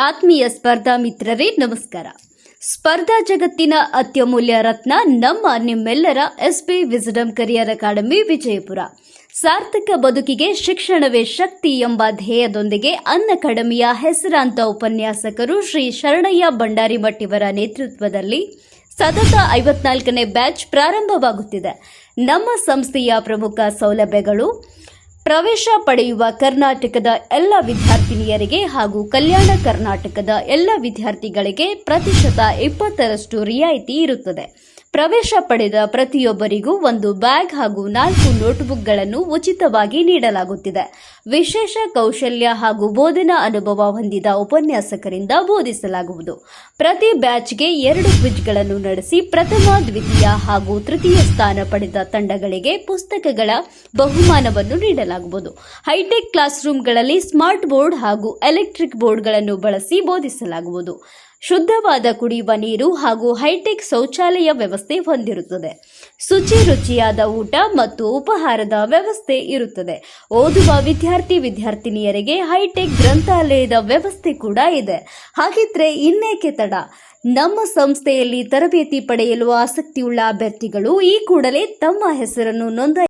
ಆತ್ಮೀಯ ಸ್ಪರ್ಧಾ ಮಿತ್ರರೇ, ನಮಸ್ಕಾರ. ಸ್ಪರ್ಧಾ ಜಗತ್ತಿನ ಅತ್ಯಮೂಲ್ಯ ರತ್ನ ನಮ್ಮ ನಿಮ್ಮೆಲ್ಲರ SP wisdom career academy Vijayapura. ಸಾರ್ಥಕ ಬದುಕಿಗೆ ಶಿಕ್ಷಣವೇ ಶಕ್ತಿ ಎಂಬ ಧ್ಯೇಯದೊಂದಿಗೆ ಅನ್ನ ಅಕಾಡೆಮಿಯ ಹೆಸರಾಂತ ಉಪನ್ಯಾಸಕರು ಶ್ರೀ ಶರಣಯ್ಯ ಭಂಡಾರಿ ಇವರ ನೇತೃತ್ವದಲ್ಲಿ ಸತತ ಐವತ್ನಾಲ್ಕನೇ ಬ್ಯಾಚ್ ಪ್ರಾರಂಭವಾಗುತ್ತಿದೆ. ನಮ್ಮ ಸಂಸ್ಥೆಯ ಪ್ರಮುಖ ಸೌಲಭ್ಯಗಳು ಪ್ರವೇಶ ಪಡೆಯುವ ಕರ್ನಾಟಕದ ಎಲ್ಲ ವಿದ್ಯಾರ್ಥಿನಿಯರಿಗೆ ಹಾಗೂ ಕಲ್ಯಾಣ ಕರ್ನಾಟಕದ ಎಲ್ಲ ವಿದ್ಯಾರ್ಥಿಗಳಿಗೆ ಪ್ರತಿಶತ ಇಪ್ಪತ್ತರಷ್ಟು ರಿಯಾಯಿತಿ ಇರುತ್ತದೆ. ಪ್ರವೇಶ ಪಡೆದ ಪ್ರತಿಯೊಬ್ಬರಿಗೂ ಒಂದು ಬ್ಯಾಗ್ ಹಾಗೂ ನಾಲ್ಕು ನೋಟ್ಬುಕ್ಗಳನ್ನು ಉಚಿತವಾಗಿ ನೀಡಲಾಗುತ್ತಿದೆ. ವಿಶೇಷ ಕೌಶಲ್ಯ ಹಾಗೂ ಬೋಧನಾ ಅನುಭವ ಹೊಂದಿದ ಉಪನ್ಯಾಸಕರಿಂದ ಬೋಧಿಸಲಾಗುವುದು. ಪ್ರತಿ ಬ್ಯಾಚ್ಗೆ ಎರಡು ಕ್ವಿಜ್ಗಳನ್ನು ನಡೆಸಿ ಪ್ರಥಮ, ದ್ವಿತೀಯ ಹಾಗೂ ತೃತೀಯ ಸ್ಥಾನ ಪಡೆದ ತಂಡಗಳಿಗೆ ಪುಸ್ತಕಗಳ ಬಹುಮಾನವನ್ನು ನೀಡಲಾಗುವುದು. ಹೈಟೆಕ್ ಕ್ಲಾಸ್ ರೂಮ್ಗಳಲ್ಲಿ ಸ್ಮಾರ್ಟ್ ಬೋರ್ಡ್ ಹಾಗೂ ಎಲೆಕ್ಟ್ರಿಕ್ ಬೋರ್ಡ್ಗಳನ್ನು ಬಳಸಿ ಬೋಧಿಸಲಾಗುವುದು. ಶುದ್ಧವಾದ ಕುಡಿಯುವ ನೀರು ಹಾಗೂ ಹೈಟೆಕ್ ಶೌಚಾಲಯ ವ್ಯವಸ್ಥೆ ಹೊಂದಿರುತ್ತದೆ. ಶುಚಿ ರುಚಿಯಾದ ಊಟ ಮತ್ತು ಉಪಹಾರದ ವ್ಯವಸ್ಥೆ ಇರುತ್ತದೆ. ಓದುವ ವಿದ್ಯಾರ್ಥಿ ವಿದ್ಯಾರ್ಥಿನಿಯರಿಗೆ ಹೈಟೆಕ್ ಗ್ರಂಥಾಲಯದ ವ್ಯವಸ್ಥೆ ಕೂಡ ಇದೆ. ಹಾಗಿದ್ರೆ ಇನ್ನೇಕೆ ತಡ? ನಮ್ಮ ಸಂಸ್ಥೆಯಲ್ಲಿ ತರಬೇತಿ ಪಡೆಯಲು ಆಸಕ್ತಿಯುಳ್ಳ ಅಭ್ಯರ್ಥಿಗಳು ಈ ಕೂಡಲೇ ತಮ್ಮ ಹೆಸರನ್ನು ನೋಂದಾಯಿ